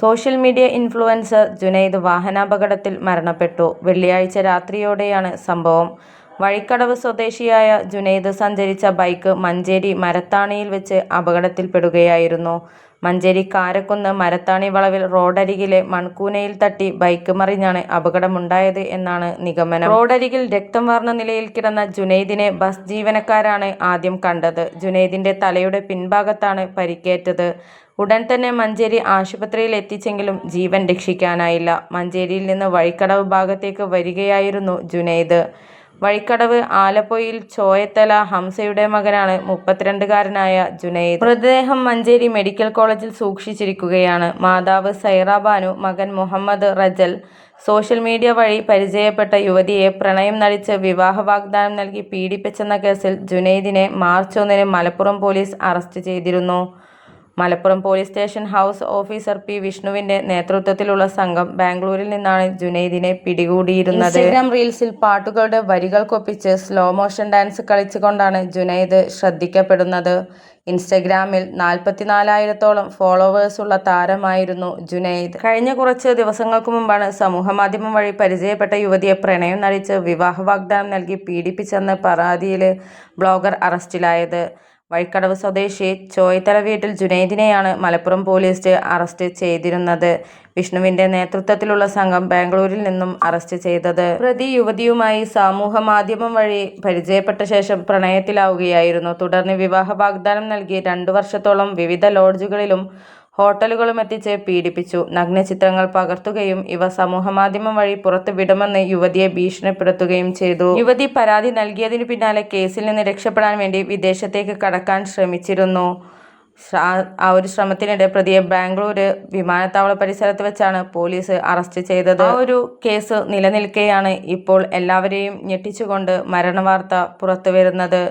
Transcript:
Social media influencer Junaid വാഹനാപകടത്തിൽ മരണപ്പെട്ടു. വെള്ളിയാഴ്ച രാത്രിയോടെയാണ് സംഭവം. വഴിക്കടവ് സ്വദേശിയായ ജുനൈദ് സഞ്ചരിച്ച ബൈക്ക് മഞ്ചേരി മരത്താണിയിൽ വെച്ച് അപകടത്തിൽപ്പെടുകയായിരുന്നു. മഞ്ചേരി കാരക്കുന്ന് മരത്താണി വളവിൽ റോഡരികിലെ മൺകൂനയിൽ തട്ടി ബൈക്ക് മറിഞ്ഞാണ് അപകടമുണ്ടായത് എന്നാണ് നിഗമനം. റോഡരികിൽ രക്തം വാർന്ന നിലയിൽ കിടന്ന ജുനൈദിനെ ബസ് ജീവനക്കാരാണ് ആദ്യം കണ്ടത്. ജുനൈദിന്റെ തലയുടെ പിൻഭാഗത്താണ് പരിക്കേറ്റത്. ഉടൻ തന്നെ മഞ്ചേരി ആശുപത്രിയിൽ എത്തിച്ചെങ്കിലും ജീവൻ രക്ഷിക്കാനായില്ല. മഞ്ചേരിയിൽ നിന്ന് വഴിക്കടവ് ഭാഗത്തേക്ക് വരികയായിരുന്നു ജുനൈദ്. വഴിക്കടവ് ആലപ്പൊയിൽ ചോയത്തല ഹംസയുടെ മകനാണ് മുപ്പത്തിരണ്ടുകാരനായ ജുനൈദ്. മൃതദേഹം മഞ്ചേരി മെഡിക്കൽ കോളേജിൽ സൂക്ഷിച്ചിരിക്കുകയാണ്. മാതാവ് സൈറാബാനു മകൻ മുഹമ്മദ് റജൽ. സോഷ്യൽ മീഡിയ വഴി പരിചയപ്പെട്ട യുവതിയെ പ്രണയം നടിച്ച് വിവാഹ വാഗ്ദാനം നൽകി പീഡിപ്പിച്ചെന്ന കേസിൽ ജുനൈദിനെ മാർച്ച് ഒന്നിന് മലപ്പുറം പോലീസ് അറസ്റ്റ് ചെയ്തിരുന്നു. Malappuram police station house officer P. വിഷ്ണുവിന്റെ നേതൃത്വത്തിലുള്ള സംഘം ബാംഗ്ലൂരിൽ നിന്നാണ് ജുനൈദിനെ പിടികൂടിയിരുന്നത്. ഇൻസ്റ്റഗ്രാം റീൽസിൽ പാട്ടുകളുടെ വരികൾക്കൊപ്പിച്ച് സ്ലോ മോഷൻ ഡാൻസ് കളിച്ചുകൊണ്ടാണ് ജുനൈദ് ശ്രദ്ധിക്കപ്പെടുന്നത്. ഇൻസ്റ്റഗ്രാമിൽ നാൽപ്പത്തിനാലായിരത്തോളം ഫോളോവേഴ്സുള്ള താരമായിരുന്നു ജുനൈദ്. കഴിഞ്ഞ കുറച്ച് ദിവസങ്ങൾക്ക് മുമ്പാണ് സമൂഹമാധ്യമം വഴി പരിചയപ്പെട്ട യുവതിയെ പ്രണയം നടിച്ച് വിവാഹ വാഗ്ദാനം നൽകി പീഡിപ്പിച്ചെന്ന് പരാതിയിൽ ബ്ലോഗർ അറസ്റ്റിലായത്. വഴിക്കടവ് സ്വദേശി ചോയ്ത്തല വീട്ടിൽ ജുനൈദിനെയാണ് മലപ്പുറം പോലീസ് അറസ്റ്റ് ചെയ്തിരുന്നത്. വിഷ്ണുവിന്റെ നേതൃത്വത്തിലുള്ള സംഘം ബാംഗ്ലൂരിൽ നിന്നും അറസ്റ്റ് ചെയ്തത്. പ്രതി യുവതിയുമായി സാമൂഹ മാധ്യമം വഴി പരിചയപ്പെട്ട ശേഷം പ്രണയത്തിലാവുകയായിരുന്നു. തുടർന്ന് വിവാഹ വാഗ്ദാനം നൽകി രണ്ടു വർഷത്തോളം വിവിധ ലോഡ്ജുകളിലും ഹോട്ടലുകളിലുമെത്തിച്ച് പീഡിപ്പിച്ചു. നഗ്നചിത്രങ്ങൾ പകർത്തുകയും ഇവ സമൂഹമാധ്യമം വഴി പുറത്തുവിടുമെന്ന് യുവതിയെ ഭീഷണിപ്പെടുത്തുകയും ചെയ്തു. യുവതി പരാതി നൽകിയതിനു പിന്നാലെ കേസിൽ നിന്ന് രക്ഷപ്പെടാൻ വേണ്ടി വിദേശത്തേക്ക് കടക്കാൻ ശ്രമിച്ചിരുന്നു. ആ ഒരു ശ്രമത്തിനിടെ പ്രതിയെ ബാംഗ്ലൂര് വിമാനത്താവള പരിസരത്ത് വെച്ചാണ് പോലീസ് അറസ്റ്റ് ചെയ്തത്. ആ ഒരു കേസ് നിലനിൽക്കെയാണ് ഇപ്പോൾ എല്ലാവരെയും ഞെട്ടിച്ചുകൊണ്ട് മരണവാർത്ത പുറത്തുവരുന്നത്.